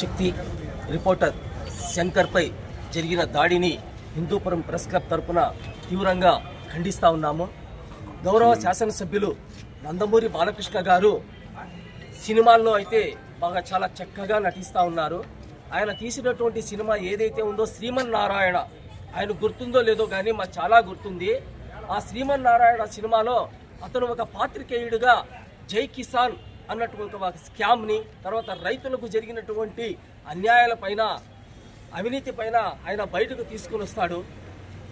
శక్తి reporter శంకర్పై జరిగిన దాడిని Hindupuram press club తరపున తీవ్రంగా ఖండిస్తూ ఉన్నాము. గౌరవ శాసనసభ్యులు నందమూరి బాలకృష్ణ గారు సినిమాల్లో అయితే బాగా చాలా చక్కగా నటిస్తూ ఉన్నారు. ఆయన తీసినటువంటి సినిమా ఏదైతే ఉందో శ్రీమన్నారాయణ ఆయన గుర్తుందో లేదో కానీ మాకు చాలా గుర్తుంది. ఆ శ్రీమన్నారాయణ సినిమాలో అతను ఒక పాత్రికేయుడిగా జై కిసాన్ అన్నటువంటి ఒక స్కామ్ని తర్వాత రైతులకు జరిగినటువంటి అన్యాయాలపైన అవినీతి పైన ఆయన బయటకు తీసుకుని వస్తాడు.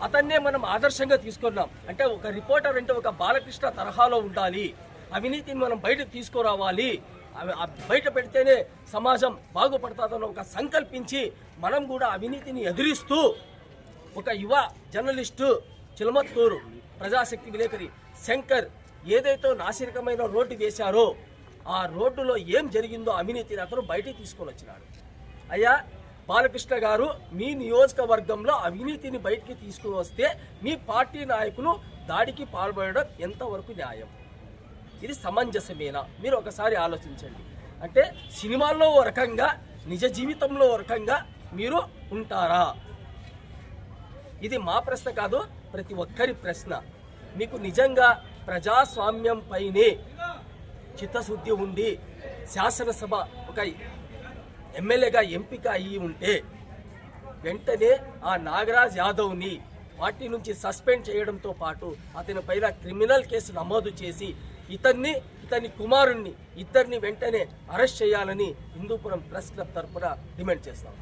అతన్నే మనం ఆదర్శంగా తీసుకున్నాం. అంటే ఒక రిపోర్టర్ అంటే ఒక బాలకృష్ణ తరహాలో ఉండాలి. అవినీతిని మనం బయటకు తీసుకురావాలి. అవి- బయట పెడితేనే సమాజం బాగుపడుతుందని ఒక సంకల్పించి మనం కూడా అవినీతిని ఎదిరిస్తూ ఒక యువ జర్నలిస్టు చిలమత్తూరు ప్రజాశక్తి విలేకరి శంకర్ ఏదైతే నాసిరకమైన రోడ్డు వేశారో ఆ రోడ్డులో ఏం జరిగిందో అవినీతిని అతను బయటికి తీసుకొని వచ్చినాడు. అయ్యా బాలకృష్ణ గారు మీ నియోజకవర్గంలో అవినీతిని బయటికి తీసుకుని వస్తే మీ పార్టీ నాయకులు దాడికి పాల్పడడం ఎంతవరకు న్యాయం? ఇది సమంజసమేనా? మీరు ఒకసారి ఆలోచించండి. అంటే సినిమాల్లో ఓ రకంగా నిజ జీవితంలో ఓ రకంగా మీరు ఉంటారా? ఇది మా ప్రశ్న కాదు ప్రతి ఒక్కరి ప్రశ్న. మీకు నిజంగా ప్రజాస్వామ్యం పైనే చిత్తశుద్ధి ఉండి శాసనసభ ఒక ఎమ్మెల్యేగా ఎంపిక అయ్యి ఉంటే వెంటనే ఆ నాగరాజ్ యాదవ్ని పార్టీ నుంచి సస్పెండ్ చేయడంతో పాటు అతని పైన క్రిమినల్ కేసు నమోదు చేసి ఇతన్ని ఇతని కుమారుణ్ణి ఇద్దరిని వెంటనే అరెస్ట్ చేయాలని హిందూపురం ప్రెస్ క్లబ్ తరఫున డిమాండ్ చేస్తాం.